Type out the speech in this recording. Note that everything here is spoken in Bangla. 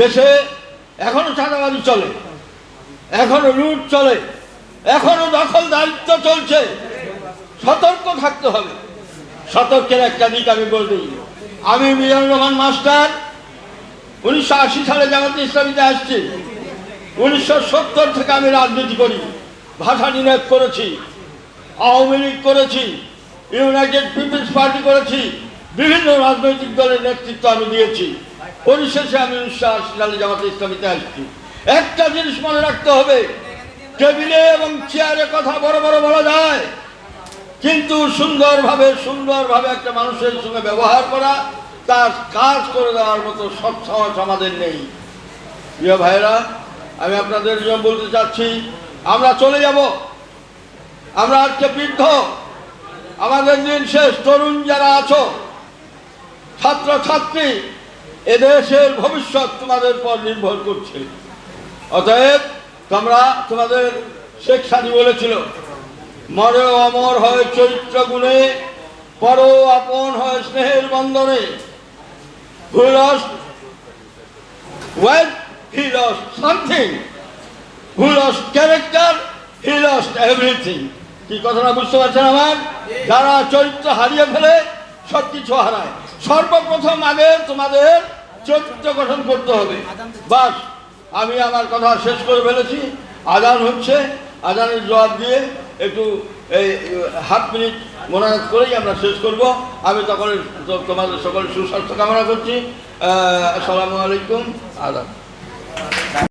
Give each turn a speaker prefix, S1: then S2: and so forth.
S1: দেশে এখনও চাঁদাবাজি চলে, এখনও লুট চলে, এখনও দখল দায়িত্ব চলছে। সতর্ক থাকতে হবে। সতর্কের একটা দিক আমি বলতে আমি মিজানুর রহমান মাস্টার, উনিশশো আশি সালে জামাতে ইসলামীতে আসছি। উনিশশো সত্তর থেকে আমি রাজনীতি করি, ভাষা নির্ণয় করেছি, আওয়ামী লীগ করেছি, ইউনাইটেড পিপলস পার্টি করেছি, বিভিন্ন রাজনৈতিক দলের নেতৃত্ব আমি দিয়েছি। পরিশেষে আমি উনিশশো আশি সালে জামাতে ইসলামীতে আসছি। একটা জিনিস মনে রাখতে হবে, টেবিলে এবং চেয়ারে কথা বড় বড় বলা যায়, কিন্তু সুন্দরভাবে সুন্দরভাবে একটা মানুষের সঙ্গে ব্যবহার করা, তার কাজ করে দেওয়ার মতো সব সাহস আমাদের নেই। প্রিয় ভাইরা আমি আপনাদের জন্য বলতে চাচ্ছি, আমরা চলে যাব। আমরা আজকে বৃদ্ধ, আমাদের দিন শেষ, তরুণ যারা আছো ছাত্র ছাত্রী এদেশের ভবিষ্যৎ তোমাদের পর নির্ভর করছে। অতএব তোমরা তোমাদের শেখ সাদি বলেছিল, মরে অমর হয় চরিত্র গুণে পর আপন হয় স্নেহের বন্ধনে lost? When he lost something. Who lost character? He lost everything. কি কথাটা বুঝতে পারছেন আমার? যারা চরিত্র হারিয়ে ফেলে সব কিছু হারায়। সর্বপ্রথম আগে তোমাদের চরিত্র গঠন করতে হবে। বাস, আমি আমার কথা শেষ করে ফেলেছি। আদান হচ্ছে আদানের জবাব দিয়ে একটু এই হাফ মিনিট মনোনয়ন করেই আমরা শেষ করব। আমি তখন তোমাদের সকল সুস্বাস্থ্য কামনা করছি। আসসালামু আলাইকুম। আদাব।